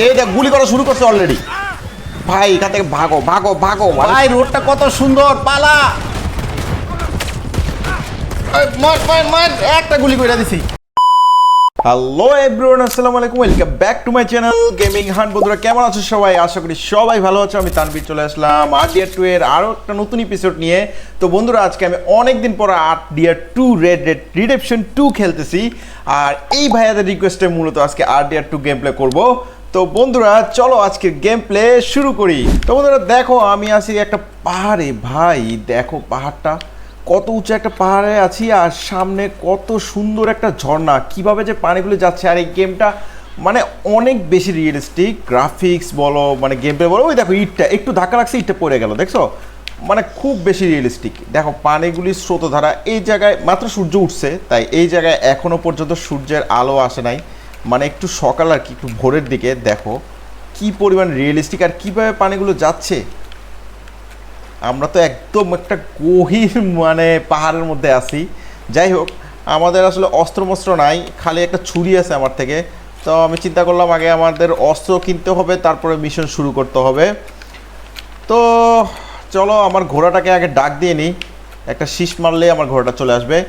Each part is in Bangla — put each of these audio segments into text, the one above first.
এই দেখ গুলি করা শুরু করছে অলরেডি ভাই এখান থেকে ভাগো ভাগো ভাগো। ভাই রোডটা কত সুন্দর পালা। একটা গুলি করে দিছি। হ্যালো এভরিওয়ান আসসালামু আলাইকুম welcome back to my channel gaming হান বন্ধুরা কেমন আছো সবাই? আশা করি সবাই ভালো আছো। আমি তানবীর চলে আসলাম আর ডিয়ার টু এর আরও একটা নতুন এপিসোড নিয়ে। তো বন্ধুরা আজকে আমি অনেক দিন পর R D R two red red redemption two খেলতেছি। আর এই ভাইয়াদের রিকোয়েস্টে মূলত আজকে R D R two game play করব। তো বন্ধুরা, চলো আজকে গেম প্লে শুরু করি। তো বন্ধুরা, দেখো, আমি আছি একটা পাহাড়ে। ভাই, দেখো পাহাড়টা। কত উঁচু একটা পাহাড়ে আছি আর সামনে কত সুন্দর একটা ঝর্ণা। কীভাবে যে পানিগুলো যাচ্ছে আর এই গেমটা মানে অনেক বেশি রিয়েলিস্টিক গ্রাফিক্স বলো মানে গেম প্লে বলো, ওই দেখো ইটটা, একটু ধাক্কা লাগছে, ইটটা পড়ে গেল, দেখছ? মানে খুব বেশি রিয়েলিস্টিক দেখো, পানিগুলির স্রোতধারা এই জায়গায়, মাত্র সূর্য উঠছে, তাই এই জায়গায় এখনও পর্যন্ত সূর্যের আলো আসে নাই। মানে একটু সকাল আর কি, একটু ভোরের দিকে দেখো কি পরিমাণ রিয়েলিস্টিক আর কীভাবে পানিগুলো যাচ্ছে। আমরা তো একদম একটা গভীর মানে পাহাড়ের মধ্যে আছি। যাই হোক, আমাদের আসলে অস্ত্রমস্ত্র নাই, খালি একটা ছুরি আছে আমার থেকে। তো আমি চিন্তা করলাম আগে আমাদের অস্ত্র কিনতে হবে, তারপরে মিশন শুরু করতে হবে। তো চলো আমার ঘোড়াটাকে আগে ডাক দিয়ে নিই। একটা শীষ মারলেই আমার ঘোড়াটা চলে আসবে।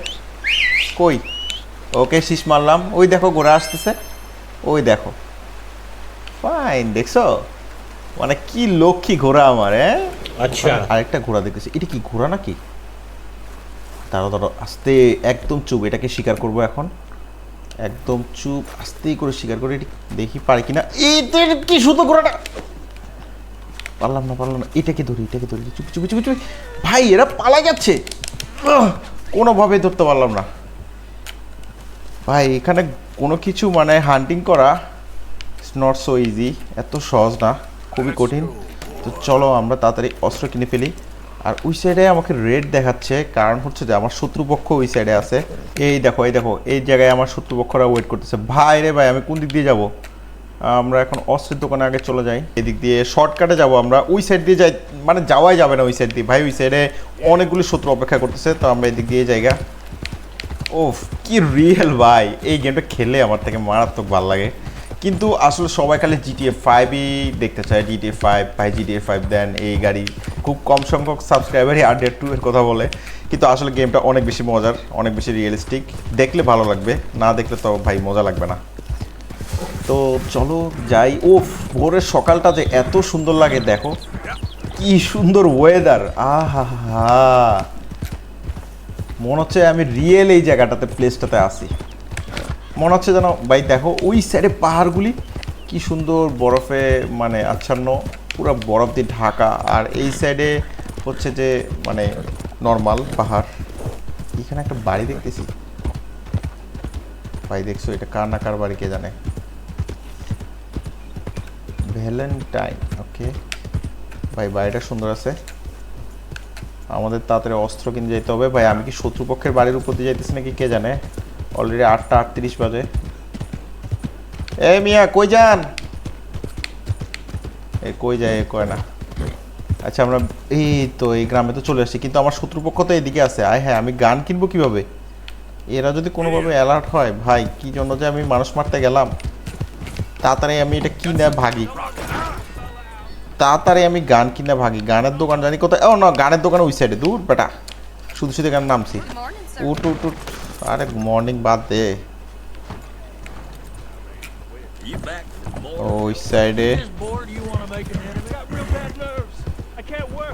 কই? ওকে শীষ মারলাম ওই দেখো ঘোড়া আসতেছে। ওই দেখো। ফাইন দেখছ? মানে কি লক্ষ্মী ঘোড়া আমার হ্যাঁ? আচ্ছা। আরেকটা ঘোড়া দেখতেছি। এটা কি ঘোড়া নাকি? দাঁড়ো দাঁড়ো আস্তে একদম চুপ। এটাকে শিকার করব এখন। একদম চুপ আস্তেই করে শিকার করে এটি দেখি পারি কিনা। এদের কি শুধু ঘোড়াটা? পারলাম না পারলাম না। এটাকে ধরি এটাকে ধরি। চুপ চুপ চুপ চুপ। ভাই এরা পালা যাচ্ছে। কোনোভাবেই ধরতে পারলাম না। ভাই এখানে কোনো কিছু মানে হান্টিং করা নট সো ইজি এত সহজ না খুবই কঠিন। তো চলো আমরা তাড়াতাড়ি অস্ত্র কিনে ফেলি। আর ওই সাইডে আমাকে রেড দেখাচ্ছে কারণ হচ্ছে যে আমার শত্রুপক্ষ ওই সাইডে আছে। এই দেখো এই দেখো এই জায়গায় আমার শত্রুপক্ষরা ওয়েট করতেছে। ভাই রে ভাই আমি কোন দিক দিয়ে যাব? আমরা এখন অস্ত্রের দোকানে আগে চলে যাই। এদিক দিয়ে শর্টকাটে যাব আমরা। ওই সাইড দিয়ে যাই মানে যাওয়াই যাবে না ওই সাইড দিয়ে। ভাই ওই সাইডে অনেকগুলি শত্রু অপেক্ষা করতেছে তো আমরা এদিক দিয়ে জায়গা ওফ, কি রিয়েল ভাই। এই গেমটা খেলে আমার থেকে মারাত্মক ভালো লাগে। কিন্তু আসলে সবাই খালি জিটিএ ফাইভই দেখতে চায়। জিটিএ ফাইভ ভাই জিটিএ ফাইভ দেন, এই গাড়ি। খুব কম সংখ্যক সাবস্ক্রাইবারই আর টু এর কথা বলে। কিন্তু আসলে গেমটা অনেক বেশি মজার, অনেক বেশি রিয়েলিস্টিক দেখলে ভালো লাগবে, না দেখলে তো ভাই মজা লাগবে না। তো চলো যাই। ও ভোরের সকালটা যে এত সুন্দর লাগে, দেখো। কি সুন্দর ওয়েদার আহা হা মনে হচ্ছে আমি রিয়েল এই জায়গাটাতে প্লেসটাতে আসি মনে হচ্ছে যেন, ভাই দেখো, ওই সাইডে পাহাড়গুলি কি সুন্দর, বরফে মানে আচ্ছন্ন, পুরো বরফ দিয়ে ঢাকা। আর এই সাইডে হচ্ছে যে মানে নর্মাল পাহাড়। এখানে একটা বাড়ি দেখতেছি। ভাই দেখছ, এটা কার না কার বাড়ি কে জানে? ভ্যালেন্টাইন ওকে ভাই, বাড়িটা সুন্দর আছে। আমাদের তাড়াতাড়ি অস্ত্র কিনে যেতে হবে। ভাই, আমি কি শত্রুপক্ষের বাড়ির উপর দিয়ে যাইতেছি নাকি কে জানে? অলরেডি আটটা আটত্রিশ বাজে। এ মিয়া, কই যান? এ কই যায়, এ কয় না। আচ্ছা আমরা এই তো, এই গ্রামে তো চলে আসছি, কিন্তু আমার শত্রুপক্ষ তো এদিকে আছে। আয় হ্যাঁ আমি গান কিনবো কীভাবে? এরা যদি কোনোভাবে অ্যালার্ট হয়, ভাই, কি জন্য যে আমি মানুষ মারতে গেলাম? তাড়াতাড়ি আমি এটা কিনে ভাগি। তাড়াতাড়ি আমি গান কিনে ভাগি। গানের দোকান জানি কোথায়? ও না গানের দোকান ওই সাইডে দূর বেটা। শুধু শুধু গান নামছি। উঠ উঠ উঠ। আরে মর্নিং বাদ দে। ওই সাইডে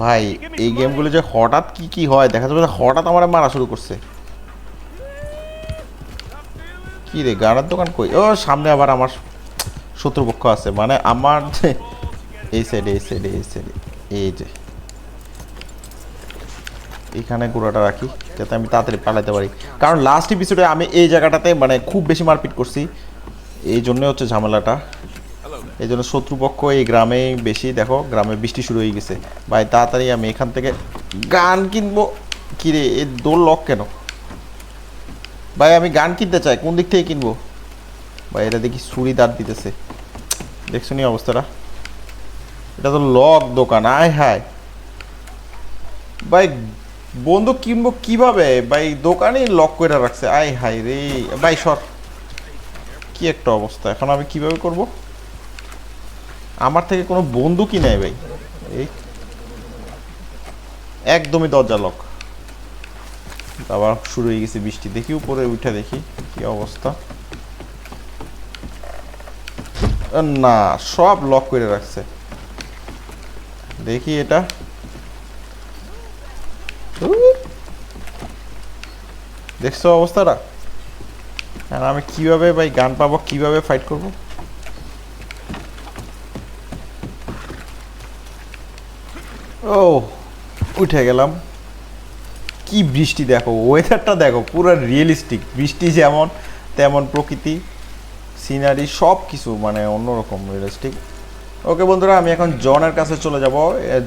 ভাই এই গেমগুলো যে হঠাৎ কি কি হয় দেখা যাবে হঠাৎ আমার মারা শুরু করছে। কি রে গানের দোকান কই? ও সামনে আবার আমার শত্রুপক্ষ আছে। মানে আমার যে এই সাইডে এই যে। এখানে গোড়াটা রাখি, যাতে আমি তাড়াতাড়ি পালাতে পারি। কারণ লাস্ট এপিসোডে আমি এই জায়গাটাতে মানে খুব বেশি মারপিট করছি। এই জন্য হচ্ছে ঝামেলাটা। এই জন্য শত্রুপক্ষ এই গ্রামে বেশি। দেখো, গ্রামে বৃষ্টি শুরু হয়ে গেছে। ভাই, তাড়াতাড়ি আমি এখান থেকে গান কিনবো। কিরে এ দোল লক কেন? ভাই, আমি গান কিনতে চাই। কোন দিক থেকে কিনবো? ভাই, এটা দেখি ছুরি দাঁত দিতেছে। দেখছ নি অবস্থাটা? এটা তো লক দোকান, আয় হায়। ভাই বন্ধু কিনবো কীভাবে? ভাই, দোকানেই লক করে রাখছে, আয় হায় রে। ভাই, সর। কি একটা অবস্থা, এখন আমি কীভাবে করব? আমার থেকে কোনো বন্দুকই নেই, ভাই। এই একদমই দরজা লক। আবার শুরু হয়ে গেছে বৃষ্টি, দেখি উপরে উঠে দেখি কি অবস্থা। না, সব লক করে রাখছে। দেখি এটা। দেখছ অবস্থাটা? আর আমি কীভাবে ভাই গান পাবো, কীভাবে ফাইট করব? ও, উঠে গেলাম। কি বৃষ্টি দেখো ওয়েদারটা দেখো, পুরো রিয়েলিস্টিক বৃষ্টি যেমন, তেমন প্রকৃতি সিনারি সব কিছু মানে অন্যরকম রিয়েলিস্টিক ওকে বন্ধুরা, আমি এখন জনের কাছে চলে যাব।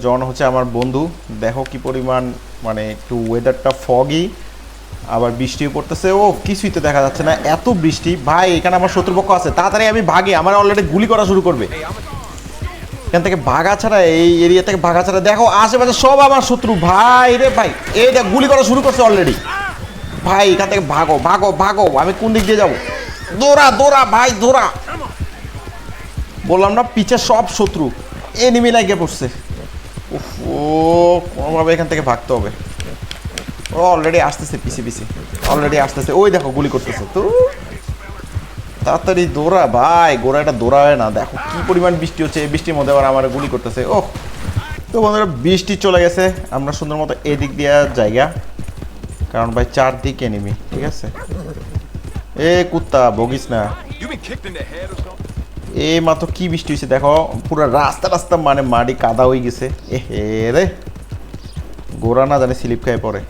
জন হচ্ছে আমার বন্ধু। দেখো কি পরিমাণ মানে একটু ওয়েদারটা ফগি আবার বৃষ্টিও পড়তেছে। ও, কিছুই তো দেখা যাচ্ছে না। এত বৃষ্টি। ভাই, এখানে আমার শত্রুপক্ষ আছে। তাড়াতাড়ি আমি ভাগি। আমার অলরেডি গুলি করা শুরু করবে। এখান থেকে ভাগা ছাড়া, এই এরিয়া থেকে ভাগা ছাড়া। দেখো, আশেপাশে সব আমার শত্রু। ভাই রে ভাই, এই দেখ, গুলি করা শুরু করছে অলরেডি ভাই, এখান থেকে ভাগো ভাগো ভাগো। আমি কোন দিক দিয়ে যাব? দৌড়া দৌড়া, ভাই, দৌড়া। বললাম না পিছে সব শত্রু। এনিমি লাগে পড়ছে। ও কোনোভাবে এখান থেকে ভাগতে হবে। ও অলরেডি আসতেছে, পিছে পিছে। অলরেডি আসতেছে। ওই দেখো, গুলি করতেছে। তো, তাড়াতাড়ি দৌড়া, ভাই। গোড়াটা দৌড়ায় না। দেখো, কি পরিমাণ বৃষ্টি হচ্ছে। এই বৃষ্টির মধ্যে আবার আমার গুলি করতেছে। ও তো বন্ধুরা, বৃষ্টি চলে গেছে। আমরা সুন্দর মতো এদিক দিয়ে জায়গা। কারণ ভাই, চারদিকে নিবি ঠিক আছে? এ কুত্তা বগিস না। এই মাত্র কি বৃষ্টি হয়েছে দেখো, পুরো রাস্তা রাস্তা মানে মাটি কাদা হয়ে গেছে। এ হে রে। গোড়া না জানে স্লিপ খায় পরে।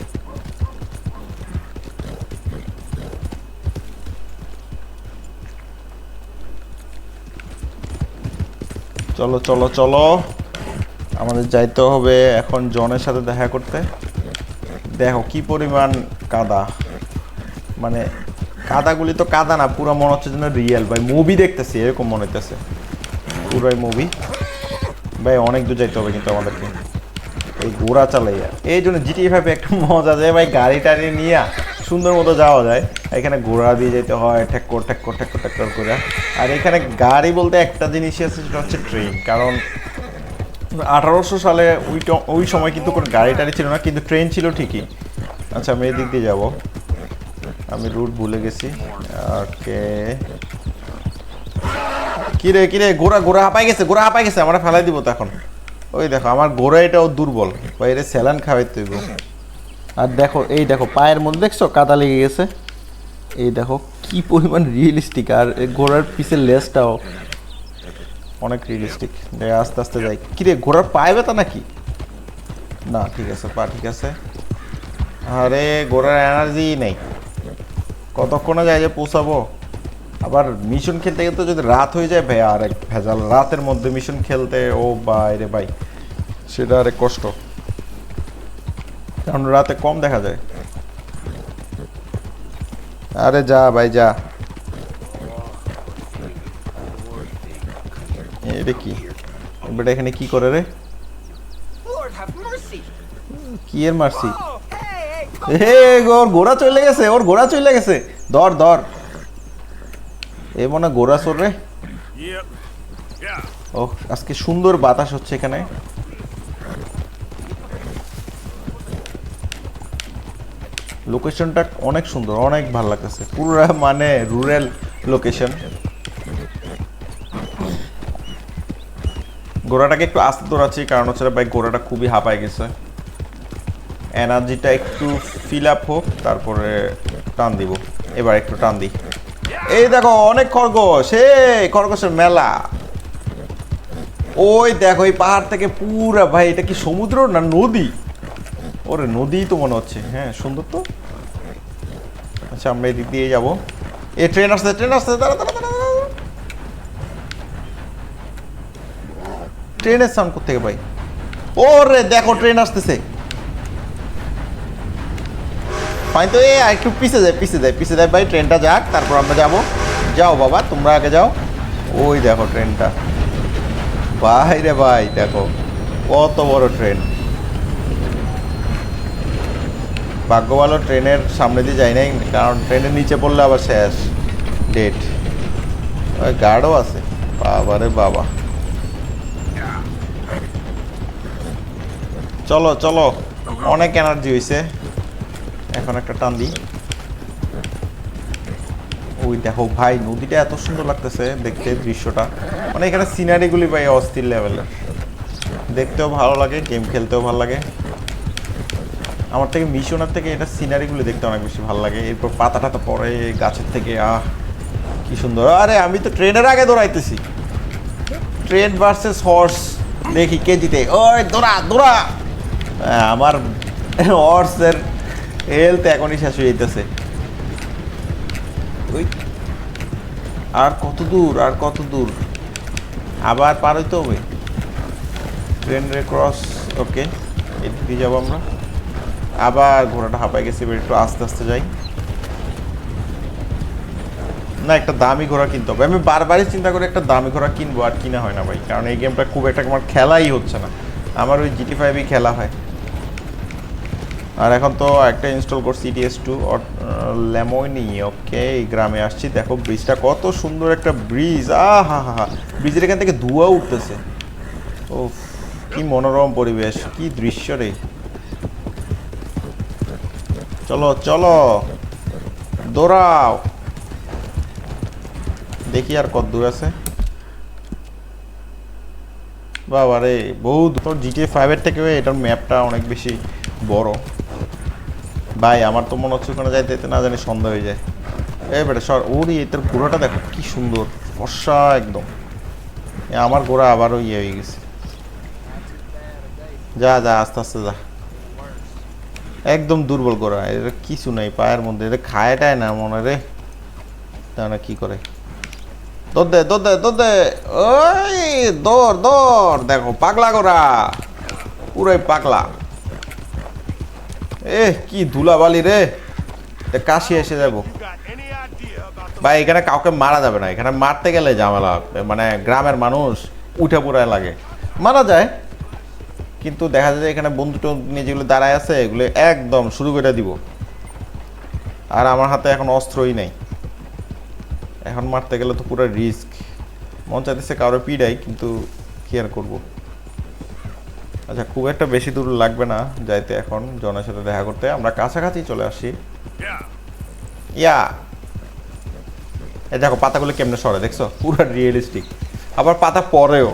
চলো চলো চলো। আমাদের যাইতে হবে এখন জনের সাথে দেখা করতে। দেখো, কি পরিমাণ কাদা। মানে কাদাগুলি তো কাদা না, পুরো মনে হচ্ছে যেন রিয়েল ভাই মুভি দেখতেছি, এরকম মনে হইতেছে। পুরোই মুভি ভাই, অনেক দূর যাইতে হবে কিন্তু আমাদেরকে। এই ঘোড়া চালাইয়া। এই জন্য জিটি ফাইভে একটা মজা যায় ভাই, গাড়ি টাড়ি নিয়ে সুন্দর মতো যাওয়া যায়। এখানে ঘোড়া দিয়ে যেতে হয়, ঠেক্কর ঠেক্কর ঠেক্কর ঠেক্কর করে। আর এখানে গাড়ি বলতে একটা জিনিসই আছে, সেটা হচ্ছে ট্রেন কারণ আঠারোশো সালে ওই ওই সময় কিন্তু কোনো গাড়ি টাড়ি ছিল না, কিন্তু ট্রেন ছিল ঠিকই। আচ্ছা আমি এদিক দিয়ে যাব। আমি রুট ভুলে গেছি। ওকে কিরে কিরে গোড়া গোড়া হাঁপাই গেছে গোড়া হাঁপাই গেছে, আমরা ফেলাই দিব তো এখন। ওই দেখো, আমার গোড়া এটাও দুর্বল। বাইরে স্যালান খাওয়াই তুইব আর দেখো, এই দেখো, পায়ের মধ্যে দেখছ, কাদা লেগে গেছে। এই দেখো, কি পরিমাণ রিয়েলিস্টিক আর ঘোড়ার পিছের লেসটাও অনেক রিয়েলিস্টিক আস্তে আস্তে যাই। কিরে ঘোড়ার পায়ে ব্যথা নাকি? না, ঠিক আছে, পা ঠিক আছে। আরে ঘোড়ার এনার্জি নেই। কতক্ষণে যায় যে পৌঁছাবো? আবার মিশন খেলতে গেলে তো যদি রাত হয়ে যায় ভাই আর এক ভেজাল রাতের মধ্যে মিশন খেলতে ও বাইরে ভাই সেটা আরেক কষ্ট। কারণ রাতে কম দেখা যায়। আরে যা ভাই যা। এটা কি? এবারে এখানে কি করে রে? কি এর মারছি. হে ওর ঘোড়া চলে গেছে, ওর ঘোড়া চলে গেছে। ধর ধর। এ মনে ঘোড়া চোর রে. ও, আজকে সুন্দর বাতাস হচ্ছে এখানে। লোকেশনটা অনেক সুন্দর, অনেক ভালো লাগতেছে। পুরা মানে রুরাল লোকেশন ঘোড়াটাকে একটু আস্তে দৌড়াচ্ছি কারণ হচ্ছে ভাই, ঘোড়াটা খুবই হাঁপায় গেছে। এনার্জিটা একটু ফিল আপ হোক, তারপরে টান দিব। এবার একটু টান দিই। এই দেখো, অনেক খরগোশ। হে খরগোশের মেলা। ওই দেখো, এই পাহাড় থেকে পুরা, ভাই, এটা কি সমুদ্র না নদী? ওরে নদীই তো মনে হচ্ছে। হ্যাঁ সুন্দর তো। আচ্ছা আমরা এদিক দিয়ে যাব। এ ট্রেন আসতে ট্রেন আসতে দাঁড়া দাঁড়া। ট্রেনের সাউন্ড কোথেকে ভাই। ওরে, দেখো ট্রেন আসতেছে। ফাইন তো এ আর একটু পিছে যায় পিছে যায় পিছে যায় ভাই ট্রেনটা যাক, তারপর আমরা যাব। যাও বাবা, তোমরা আগে যাও। ওই দেখো ট্রেনটা ভাই রে ভাই, দেখো, কত বড় ট্রেন ভাগ্য ভালো ট্রেনের সামনে দিয়ে যাই নাই, কারণ ট্রেনের নিচে পড়লে আবার শেষ ডেট ওই গার্ডও আছে। বাবা রে বাবা। চলো চলো। অনেক এনার্জি হয়েছে এখন একটা টান দিই। ওই দেখো ভাই নদীটা এত সুন্দর লাগতেছে দেখতে দৃশ্যটা। মানে এখানে সিনারিগুলি ভাই অস্থির লেভেলের দেখতেও ভালো লাগে গেম খেলতেও ভালো লাগে। আমার থেকে মিশনের থেকে এটা সিনারিগুলো দেখতে অনেক বেশি ভালো লাগে। এরপর পাতা টাতা পরে গাছের থেকে আহ কি সুন্দর। আরে আমি তো ট্রেনের আগে দৌড়াইতেছি। ট্রেন ভার্সেস হর্স দেখি কে জিতে। ওই দৌড়া দৌড়া। হ্যাঁ, আমার হর্সের হেলথ এখনই শেষ হয়ে যেতেছে ওই, আর কত দূর, আর কত দূর? আবার পার হইতে হবে? ট্রেন ক্রস ওকে এদিকে যাব আমরা। আবার ঘোড়াটা হাঁপাই গেছে, এবার একটু আস্তে আস্তে যাই। না, একটা দামি ঘোড়া কিনতে হবে। আমি বারবারই চিন্তা করি একটা দামি ঘোড়া কিনবো আর কিনা হয় না ভাই। কারণ এই গেমটা খুব একটা আমার খেলাই হচ্ছে না। আমার ওই জিটি ফাইভই খেলা হয়। আর এখন তো একটা ইনস্টল করছি ইটিএস টু লেমনি ওকে এই গ্রামে আসছি। দেখো ব্রিজটা কত সুন্দর একটা ব্রিজ আ হা হা হা ব্রিজের এখান থেকে ধোঁয়া উঠতেছে। ও কি মনোরম পরিবেশ, কি দৃশ্য রে। চলো চলো, দৌড়াও। দেখি আর কত দূর আছে। বাবা রে বহু তোর জিটিএ ফাইভের থেকে এটার ম্যাপটা অনেক বেশি বড়। ভাই, আমার তো মনে হচ্ছে ওখানে যাইতে যেতে না জানি সন্ধ্যা হয়ে যায়। এ বেটা, সর, ওরে এটার ঘোড়াটা দেখো, কি সুন্দর, ফর্সা একদম। আমার ঘোড়া আবারও ইয়ে হয়ে গেছে। যা যা, আস্তে আস্তে যা। একদম দুর্বল ঘোড়া, এর কিছু নাই পায়ের মধ্যে এটা খায় টায় না মনে রে। তা কি করে? দৌড় দে দৌড় দে দে। ওই, দৌড় দৌড়, দেখো, পাগলা ঘোড়া। পুরাই পাগলা। এ কি ধুলাবালি রে। কাশি এসে যাব। ভাই, এখানে কাউকে মারা যাবে না। এখানে মারতে গেলে ঝামেলা মানে গ্রামের মানুষ উঠে পুরায় লাগে। মারা যায়। কিন্তু দেখা যায় এখানে বন্ধু নিয়ে যেগুলো দাঁড়ায় আছে, এগুলো একদম শুরু করে দিব। আর আমার হাতে এখন অস্ত্রই নেই। এখন মারতে গেলে তো পুরো রিস্ক। মন চাইতেছে কারও পিডাই, কিন্তু কি আর করব? আচ্ছা খুব একটা বেশি দূর লাগবে না যাইতে এখন জনের সাথে দেখা করতে। আমরা কাছাকাছি চলে আসি। ইয়া! এই দেখো, পাতাগুলো কেমনে সরে, দেখছ? পুরো রিয়েলিস্টিক আবার পাতা পরেও।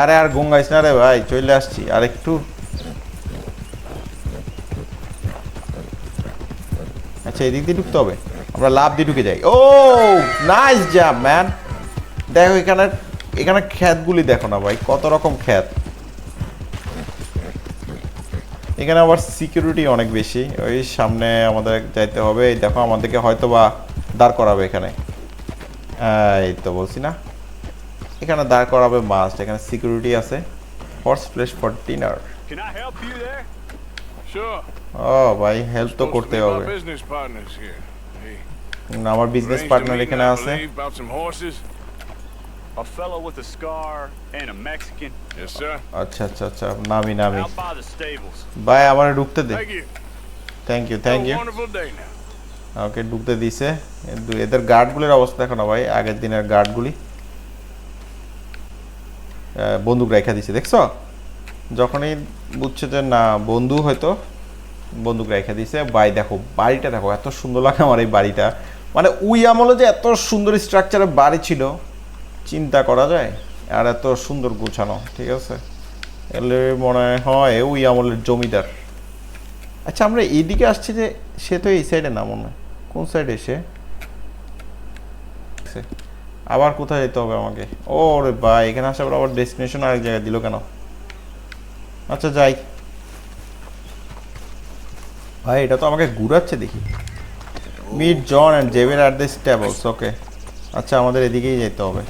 আরে আর গঙ্গাইস না রে ভাই, চলে আসছি। আর একটু। আচ্ছা এদিক দিয়ে ঢুকতে হবে। আমরা লাভ দিয়ে ঢুকে যাই। ও নাইস জাম্প ম্যান দেখো এখানে এখানে খ্যাতগুলি দেখো না ভাই কত রকম খ্যাত। এখানে আবার সিকিউরিটি অনেক বেশি ওই সামনে আমাদের যাইতে হবে এই দেখো আমাদেরকে হয়তো বা দাঁড় করাবে এখানে। এই তো বলছি না। এখানে দাঁড় করাবে মাস্ট এখানে সিকিউরিটি আছে। Horse place for dinner. ও ভাই হেল্প তো করতে হবে। আমার বিজনেস পার্টনার এখানে আছে believe, About some horses. A fellow with a scar and a Mexican. Yes, sir. আচ্ছা আচ্ছা আচ্ছা। নামি নামি। Out by the stables. ভাই আমার ঢুকতে দে। Thank you. Thank you thank Have a you wonderful day now. Okay ঢুকতে দিছে। এ- এদের গার্ডগুলির অবস্থা দেখো না ভাই আগের দিনের গার্ডগুলি। আহ, বন্দুক রেখা দিছে দেখছ? যখনই বুঝছে যে না বন্ধু হয়তো বন্দুক রেখা দিছে। ভাই দেখো বাড়িটা দেখো এত সুন্দর লাগে আমার এই বাড়িটা। মানে উই আমলে যে এত সুন্দর স্ট্রাকচারের বাড়ি ছিল চিন্তা করা যায়। আর এত সুন্দর গোছানো, ঠিক আছে? এলে মনে হয় ওই আমলের জমিদার। আচ্ছা আমরা এইদিকে আসছি যে সে তো এই সাইডে না মনে হয়। কোন সাইডে সে? আবার কোথায় যেতে হবে আমাকে? ও রে ভাই, এখানে আসার পর আবার ডেস্টিনেশন আরেক জায়গায় দিল কেন? আচ্ছা যাই। ভাই, এটা তো আমাকে ঘুরাচ্ছে দেখি। Meet John and Javier at the stables okay আচ্ছা আমাদের এদিকেই যেতে হবে।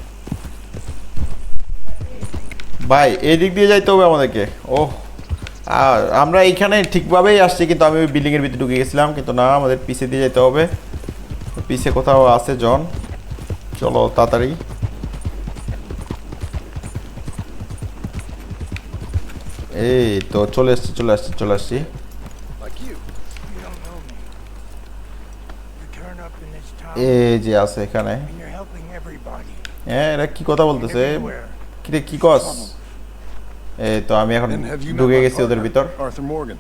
ভাই এদিক দিয়ে যাইতে হবে আমাদেরকে। ওহ আর আমরা এইখানে ঠিকভাবেই আসছি কিন্তু আমি ওই বিল্ডিংয়ের ভিতরে ঢুকে গেছিলাম কিন্তু না আমাদের পিছে দিয়ে যেতে হবে। পিছে কোথাও আছে জন? চলো তাড়াতাড়ি। এই তো চলে আসছি চলে আসছি চলে আসছি। এই যে আছে এখানে. হ্যাঁ এরা কি কথা বলতেছে. কিরে কি কস এই তো আমি এখন And have you met ঢুকে my গেছি ওদের partner, ভিতর Arthur Morgan.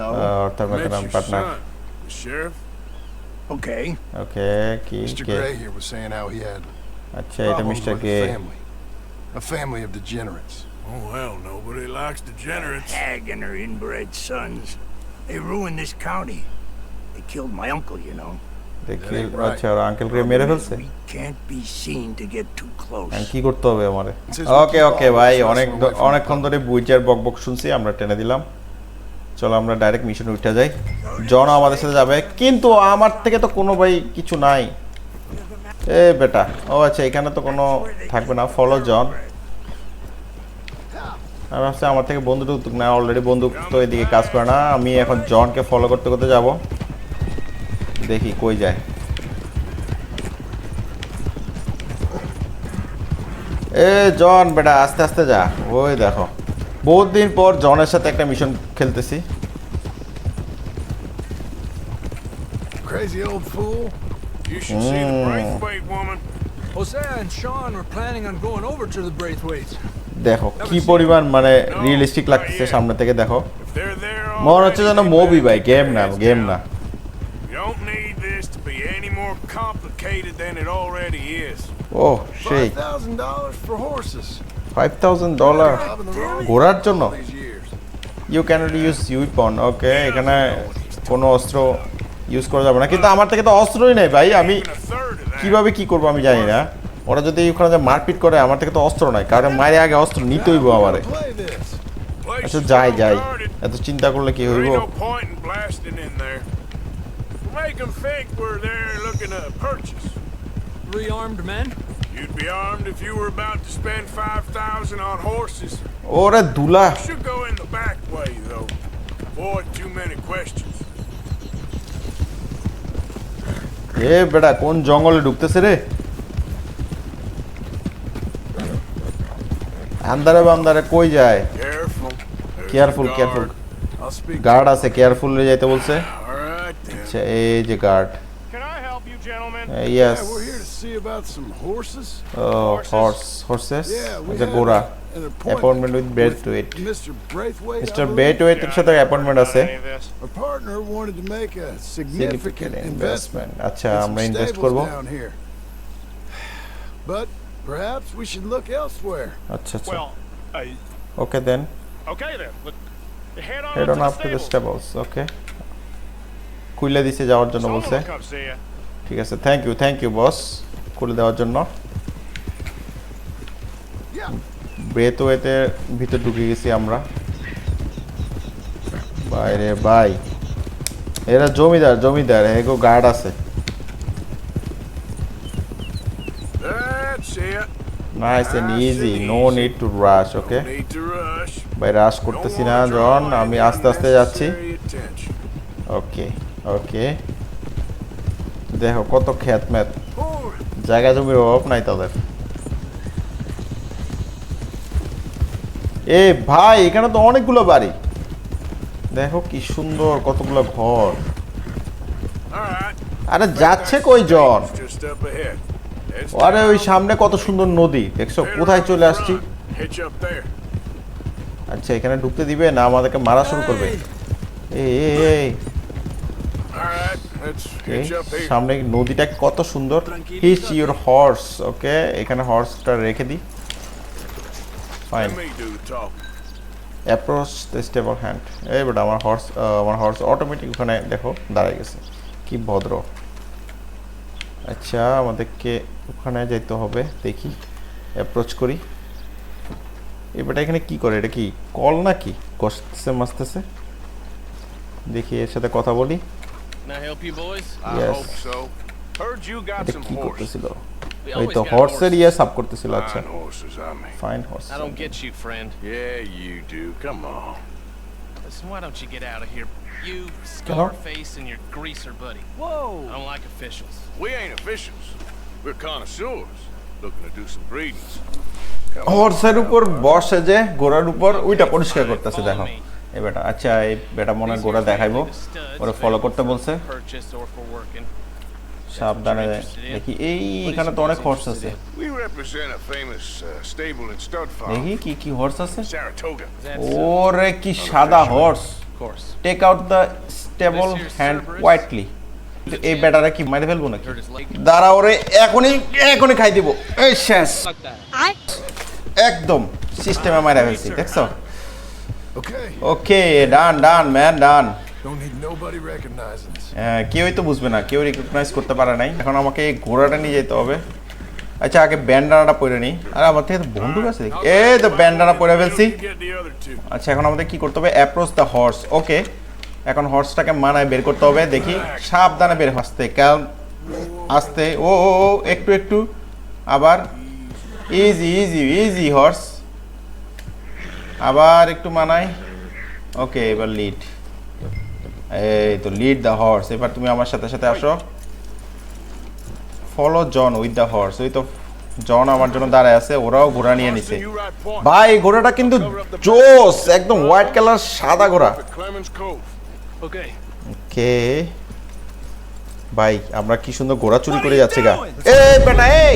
No. অর্থাৎ Met মেকানাম your partner son, the sheriff. Okay. Okay কি Mr. K Gray here was saying how he had আচ্ছা এটা problems mister with K a family. A family of degenerates. Oh hell, nobody likes degenerates. Hag and her inbred sons. They ruined this county. They killed my uncle, you know. দেখি. আচ্ছা ওর আঙ্কেল কে মেরে ফেলছে. এখন কি করতে হবে আমারে? ওকে ওকে ভাই অনেক অনেকক্ষণ ধরে বুইচার বক বক শুনছি আমরা টেনে দিলাম। চলো আমরা ডাইরেক্ট মিশনে উঠে যাই। জন আমাদের সাথে যাবে কিন্তু আমার থেকে তো কোনো ভাই কিছু নাই। এ বেটা ও আচ্ছা এখানে তো কোনো থাকবে না ফলো জন। আমি ভাবছি আমার থেকে বন্ধু টুক না অলরেডি বন্ধু তো এদিকে কাজ করে না আমি এখন জনকে ফলো করতে করতে যাব। দেখি কই যায়। এ জন বেটা আস্তে আস্তে যা। ওই দেখো বহুত দিন পর জনের সাথে একটা মিশন খেলতেছি। দেখো কি পরিমাণ মানে রিয়েলিস্টিক লাগতেছে সামনে থেকে দেখো। মনে হচ্ছে যেন মুভি ভাই গেম না গেম না। Complicated than it already is. ও সেই Five thousand dollars for horses. Five thousand dollar Robbing the road ঘোরার জন্য. You can use weapon okay এখানে কোনো অস্ত্র ইউজ করা যাবে না? কিন্তু আমার থেকে তো অস্ত্রই নেই ভাই। আমি. কীভাবে কি করব আমি জানি না। ওরা যদি ওখানে যে মারপিট করে আমার থেকে তো অস্ত্র নাই। কারণ মায়ের আগে অস্ত্র নিতে হইব আমারে। আচ্ছা যাই যাই। এত চিন্তা করলে কি হইব? Make them think we're there looking to purchase. Three armed men? You'd be armed if you were about to spend 5,000 on horses. ওরে দুলা Should go in the back way, though. Avoid too many questions. এ বেটা কোন জঙ্গলে ঢুকতেছে রে আন্দারে বান্দারে কই যায় কেয়ারফুল কেয়ারফুল. গার্ড আছে কেয়ারফুল যাইতে বলছে. আচ্ছা এই যে guard Can I help you, gentlemen? Yes Yeah, we're here to see about some horses. ও হর্স হর্সেস Yeah, we আচ্ছা appointment with bed to it Mr. Braithwaite. Believe. Bed এর সাথে অ্যাপয়েন্টমেন্ট আছে? Our partner wanted to make a significant investment. আচ্ছা আমরা ইনভেস্ট করব here. But perhaps we should look elsewhere. আচ্ছা আচ্ছা Well, I, okay okay then. Head on head up to the stables. Okay খুলে দিছে যাওয়ার জন্য বলছে. ঠিক আছে thank you thank you boss খুলে দেওয়ার জন্য। ব্রেথওয়েতে ভিতর ঢুকে গেছি আমরা। বাইরে বাই। এরা জমিদার জমিদার এগো গার্ড আছে. Nice and easy no need to rush okay No need to rush. ভাই রাশ করতেছি না জন আমি আস্তে আস্তে যাচ্ছি। ওকে ওকে দেখো কত খ্যাত ম্যাত জায়গা জমির অভাব নাই তাদের। এ ভাই, এখানে তো অনেকগুলো বাড়ি। দেখো কি সুন্দর কতগুলো ঘর। আরে যাচ্ছে কই জন আরে ওই সামনে কত সুন্দর নদী। দেখছ, কোথায় চলে আসছি. আচ্ছা এখানে ঢুকতে দিবে না আমাদেরকে মারা শুরু করবে? এই এই, এই All right. Let's Okay, hitch up here. সামনে নদীটা কত সুন্দর। হিচ ইউর হর্স ওকে এখানে হর্সটা রেখে দিই fine. Approach the stable hand এই বেটা আমার হর্স আমার হর্স অটোমেটিক ওখানে দেখো দাঁড়ায় গেছে। কি ভদ্র। আচ্ছা আমাদেরকে ওখানে যেতে হবে দেখি। অ্যাপ্রোচ করি। এই বেটা এখানে কি করে? এটা কি কল নাকি? কষতেছে মাসতেছে। দেখি এর সাথে কথা বলি। Can I help you boys? I Yes. hope so. Heard you got এটা some কি horses. করতেছিল We ওই always তো got হর্সের horses. ইয়ে সাব করতেছিল আচ্ছা Fine horses, I mean. Fine horse I don't get you, friend. Yeah, you do. Come on. Listen, why don't you get out of here? You, Scarface, and your greaser buddy. Whoa! I don't like officials. We ain't officials. We're connoisseurs looking to do some breedings. হর্সের উপর বসে যে ঘোড়ার উপর ওইটা পরিষ্কার করতেছে Follow দেখো me. এই বেটা আচ্ছা এই বেটা মনে হয় দেখাইবো। ওরা ফলো করতে বলছে। সাবধানে এই এখানে তো অনেক হর্স আছে। ওরে কি সাদা horse take out the stable hand quietly এই বেটারা কি মাইরে ফেলব নাকি? দাঁড়া ওরে এখনই এখনই খাই দিব। এই শেষ। একদম সিস্টেমে মাইরে ফেলছি দেখছ? Okay done done man done Don't need nobody recognizing us. কেউই তো বুঝবে না কেউ রিকগনাইজ করতে পারে নাই। এখন আমাকে এই ঘোড়াটা নিয়ে যেতে হবে। আচ্ছা আগে ব্যান্ডানাটা পরে নিই। আর আমার থেকে তো বন্দুক আছে এই তো ব্যান্ডানা পরে ফেলছি. আচ্ছা এখন আমাদের কি করতে হবে? অ্যাপ্রোচ দ্য হর্স ওকে এখন হর্সটাকে মানায় বের করতে হবে দেখি। সাবধানে বের আসতে কারণ আস্তে ও ও একটু একটু। আবার। ইজি ইজি ইজি হর্স আবার একটু মানাই? ওকে, এবার লিড এই তো লিড দ্য হর্স এবার তুমি আমার সাথে সাথে আসো। Follow John with the horse ওই তো জন আমার জন্য দাঁড়ায় আছে, ওরাও ঘোড়া নিয়ে নিছে. ভাই, ঘোড়াটা কিন্তু জোস, একদম হোয়াইট কালার সাদা ঘোড়া। ওকে। ভাই, আমরা কি সুন্দর ঘোড়া চুরি করে যাচ্ছে গা। এই বেটা, এই!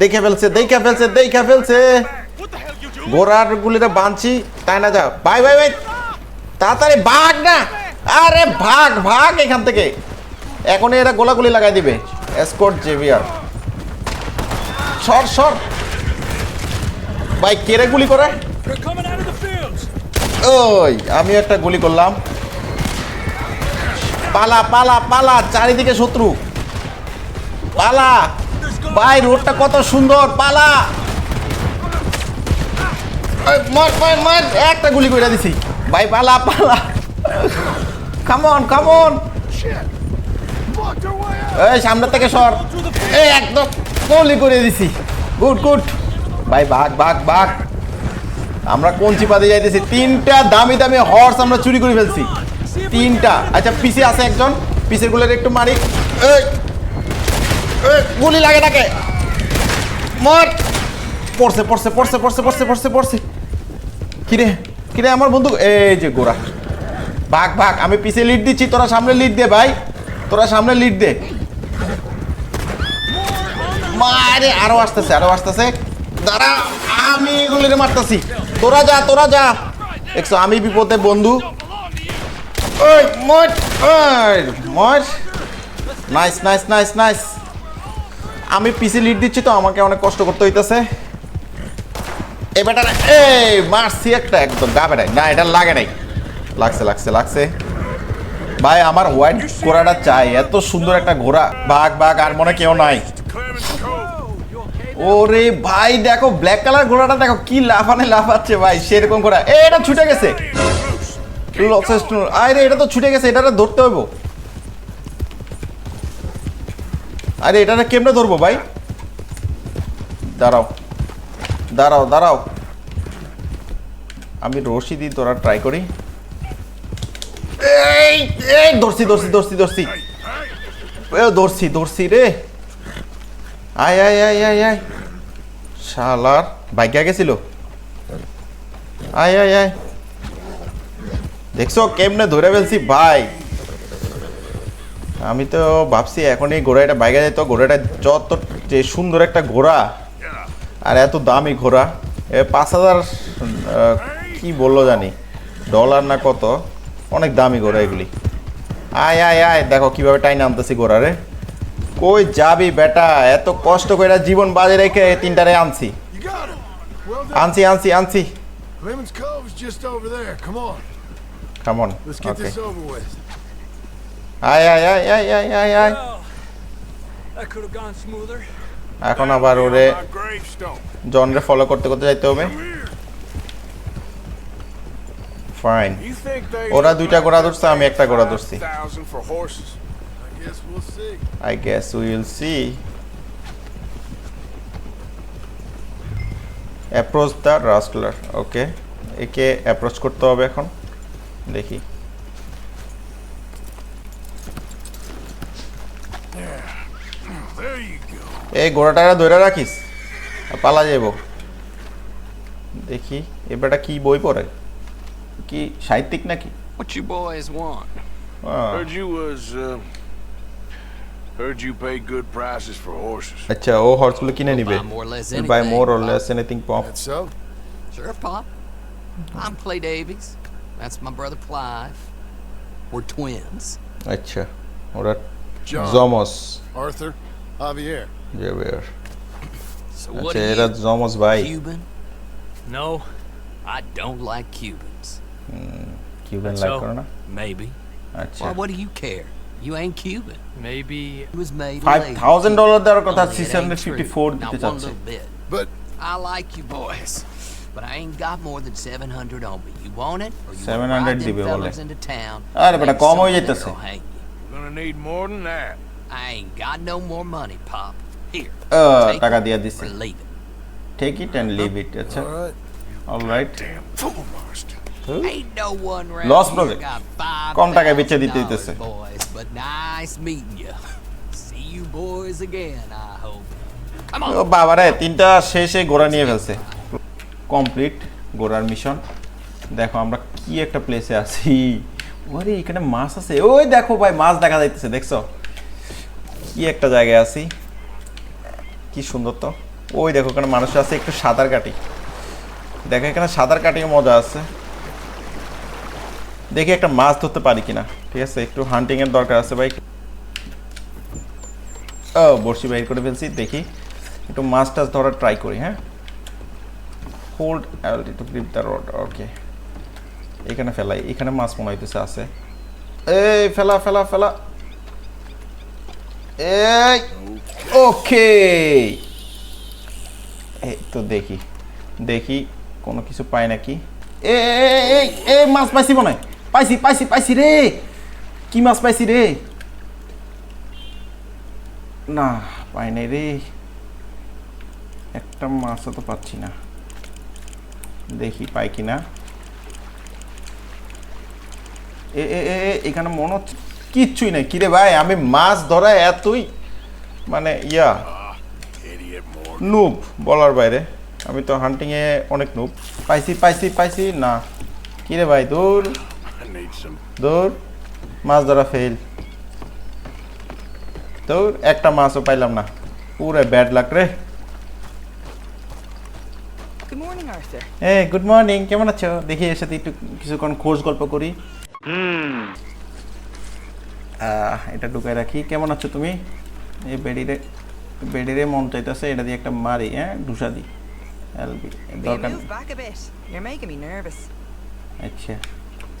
দেখে ফেলছে দেখে ফেলছে দেখে ফেলছে। ঘোড়ার গুলিতে বাঁধছি, তাই না যা ভাই ভাই ভাই, তাড়াতাড়ি ভাগ না। আরে ভাগ ভাগ এখান থেকে। এখন এরা গোলাগুলি লাগাই দিবে। এসকোর্ট জেভিয়ার সর সর। ভাই কেড়ে গুলি করে! ওই আমি একটা গুলি করলাম। পালা পালা পালা, চারিদিকে শত্রু। পালা। ভাই রোডটা কত সুন্দর, পালা। মার মার মার একটা গুলি করে দিছি। ভাই পালা পালা। কামন কামন এই সামনে থেকে সর। এই একদম গুলি করে দিছি। Good good. ভাই ভাগ ভাগ ভাগ আমরা কোন চিপাতে যাইতেছি? তিনটা দামি দামি হর্স আমরা চুরি করে ফেলছি। তিনটা। আচ্ছা পিছে আছে একজন। পিছেরগুলোর একটু মারি। গুলি লাগে নাকে মর পড়ছে পড়ছে পড়ছে পড়ছে পড়ছে পড়ছে পড়ছে। কিরে কিরে আমার বন্ধু? এই যে গোড়া ভাগ ভাগ, আমি পিছে লিড দিচ্ছি, তোরা সামনে লিড দে ভাই। তোরা সামনে লিড দে। মারে, আরও আসতেছে আরও আসতেছে। দাঁড়া, আমি এগুলিরে মারতেছি। তোরা যা তোরা যা। দেখছ, আমি বিপদে বন্ধু। ওই মট মট নাইস নাইস নাইস নাইস আমি পিসি লিড দিচ্ছি তো, আমাকে অনেক কষ্ট করতে হইতেছে। এ বেটা এই, মারছি একটা, একদম গা বেটাই না, এটা লাগে নাই। লাগছে লাগছে লাগছে। ভাই, আমার হোয়াইট ঘোড়াটা চাই, এত সুন্দর একটা ঘোড়া। বাঘ বাঘ, আর মনে কেউ নাই। ওরে ভাই, দেখো ব্ল্যাক কালার ঘোড়াটা, দেখো, কি লাফানে লাফাচ্ছে ভাই, সেরকম ঘোড়া। এ, এটা ছুটে গেছে। আরে, এটা তো ছুটে গেছে এটা ধরতে হইব। আরে এটা কেমনে ধরবো ভাই? দাঁড়াও। দাঁড়াও দাঁড়াও। আমি রশি দিই তোরা ট্রাই করি। এই এই, ধরছি ধরছি ধরছি ধরছি। ধরছি ধরছি রে। আয় আয় আয় আয় আয়। শালার বাইকে গেছিল। আয় আয় আয়। দেখছ কেমনে ধরে ফেলছি? ভাই। আমি তো ভাবছি এখন এই ঘোড়াটা বাইকে যাই তো ঘোড়াটা যত যে সুন্দর একটা ঘোড়া। আর এত দামি ঘোড়া। এ পাঁচ হাজার কি বলল জানি? ডলার না কত? অনেক দামি ঘোড়া এগুলি। আয় আয় আয় দেখো কীভাবে টাইনে আনতেছি ঘোড়া রে। কই যাবি বেটা? এত কষ্ট করে জীবন বাজে রেখে তিনটারে আনছি. আনছি আনছি আনছি. কেমন ওকে. আয় আয় আয় আয় আয় আয় আয় এখন আবার ওরে. জনরে ফলো করতে করতে যাইতে হবে। ফাইন ওরা দুইটা ঘোড়া ধরছে, আমি একটা ঘোড়া ধরছি. I guess will see approach the rustler okay একে অ্যাপ্রোচ করতে হবে এখন। দেখি। এই ঘোড়াটা ধরে রাখিস আর পালা যাইব দেখি এবারটা কি বই পড়ে কি সাহিত্যিক নাকি What you boys want? Ah, Heard you was uh, Heard you pay good prices for horses. আচ্ছা ও হর্সগুলো কিনে নিবে buy more or less buy anything, more or Pop. Less anything pop That's so? Sure, Pop. I'm Clay Davies. That's my brother Clive. We're twins. আচ্ছা ওরা John. জমস Arthur? Javier? জেবের So what আচ্ছা are এরা you, জমস ভাই Cuban? No, I don't like Cubans. Cuban So- like করে না Maybe. আচ্ছা Why, what do you care? You ain't Cuban. maybe. It was made five later, thousand Cuban. Dollar দেওয়ার কথা Only it six ain't hundred fifty true. Four Not দিতে one চাচ্ছে little bit. But I like you boys, but I ain't got more than 700 on me. You want it? Or you 700 wanna ride them দিবে বলে। fellas into town? আরে বেটা, make কম হয়ে something যাইতেছে। that'll hang you. We're gonna need more than that. I ain't got no more money, Pop. টাকা it দিয়ে দিছে leave it. Take it and leave it আচ্ছা all alright Damn fool master. Ain't no one round Lost here project. got five কম টাকায় বেচে দিতে দিতেছে। dollars, boys, but nice meeting you. See you boys again, I hope. Come O on. বাবা রে তিনটা শেষে গোড়া নিয়ে ফেলছে কমপ্লিট গোড়ার মিশন দেখো আমরা কি একটা প্লেসে আছি ওরে এখানে মাছ আছে ওই দেখো ভাই মাছ দেখা যাইতেছে দেখছ কি একটা জায়গায় আছি কি সুন্দর তো। ওই দেখো, এখানে মানুষ আছে একটু সাঁতার কাটি দেখো, এখানে সাঁতার কাটিয়ে মজা আছে। দেখি একটা মাছ ধরতে পারি কিনা, ঠিক আছে? একটু হান্টিং এর দরকার আছে ভাই। ও, বড়শি বাইর করে ফেলছি, দেখি। একটু মাছ টাছ ধরার ট্রাই করি হ্যাঁ? Hold to grip the rod okay এখানে ফেলাই, এখানে মাছ মনে হইতেছে আছে। এই, ফেলা ফেলা ফেলা। এই ওকে। এই তো দেখি দেখি কোনো কিছু পাই নাকি? এ এ মাছ পাইছি মনে। পাইছি পাইছি পাইছি রে। কি মাছ পাইছি রে? না পাই নাই রে। একটা মাছও তো পাচ্ছি না। দেখি পাই কিনা। এ এ, এখানে মনে হচ্ছে কিচ্ছুই নাই। কিরে ভাই আমি মাছ ধরা এতই মানে ইয়া। নুব বলার বাইরে। আমি তো হান্টিংয়ে অনেক নুব। পাইছি পাইছি পাইছি না। কিরে ভাই দূর. দূর। মাছ ধরা ফেল দূর একটা মাছও পাইলাম না। পুরো ব্যাড লাক রে. এ গুড মর্নিং কেমন আছো? দেখি এর সাথে একটু কিছুক্ষণ খোঁজ গল্প করি। আহ, এটা ঢুকাই রাখি। কেমন আছো তুমি? এই বেডিরে বেডিরে মন চাইতেছে এটা দিয়ে একটা মারি হ্যাঁ? ঢুসা দিই এলবি দরকার. আচ্ছা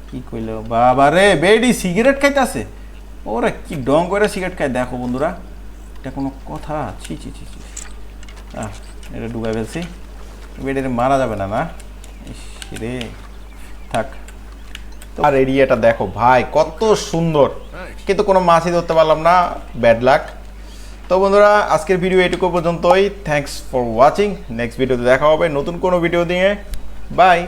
কি কইলো? বাবা রে বেডি সিগারেট খাইতেছে? ওরা কি ডং করে সিগারেট খায়? দেখো বন্ধুরা এটা কোনো কথা। ছি ছি ছি ছি আহ এটা ডুবাই ফেলছি। বেডের মারা যাবে না না? রে। থাক আর এরিয়াটা দেখো, ভাই, কত সুন্দর। কিন্তু কোনো মাছই ধরতে পারলাম না ব্যাড লাক তো বন্ধুরা, আজকের ভিডিও এটুকু পর্যন্তই। থ্যাংকস ফর ওয়াচিং নেক্সট ভিডিওতে দেখা হবে নতুন কোনো ভিডিও দিয়ে বাই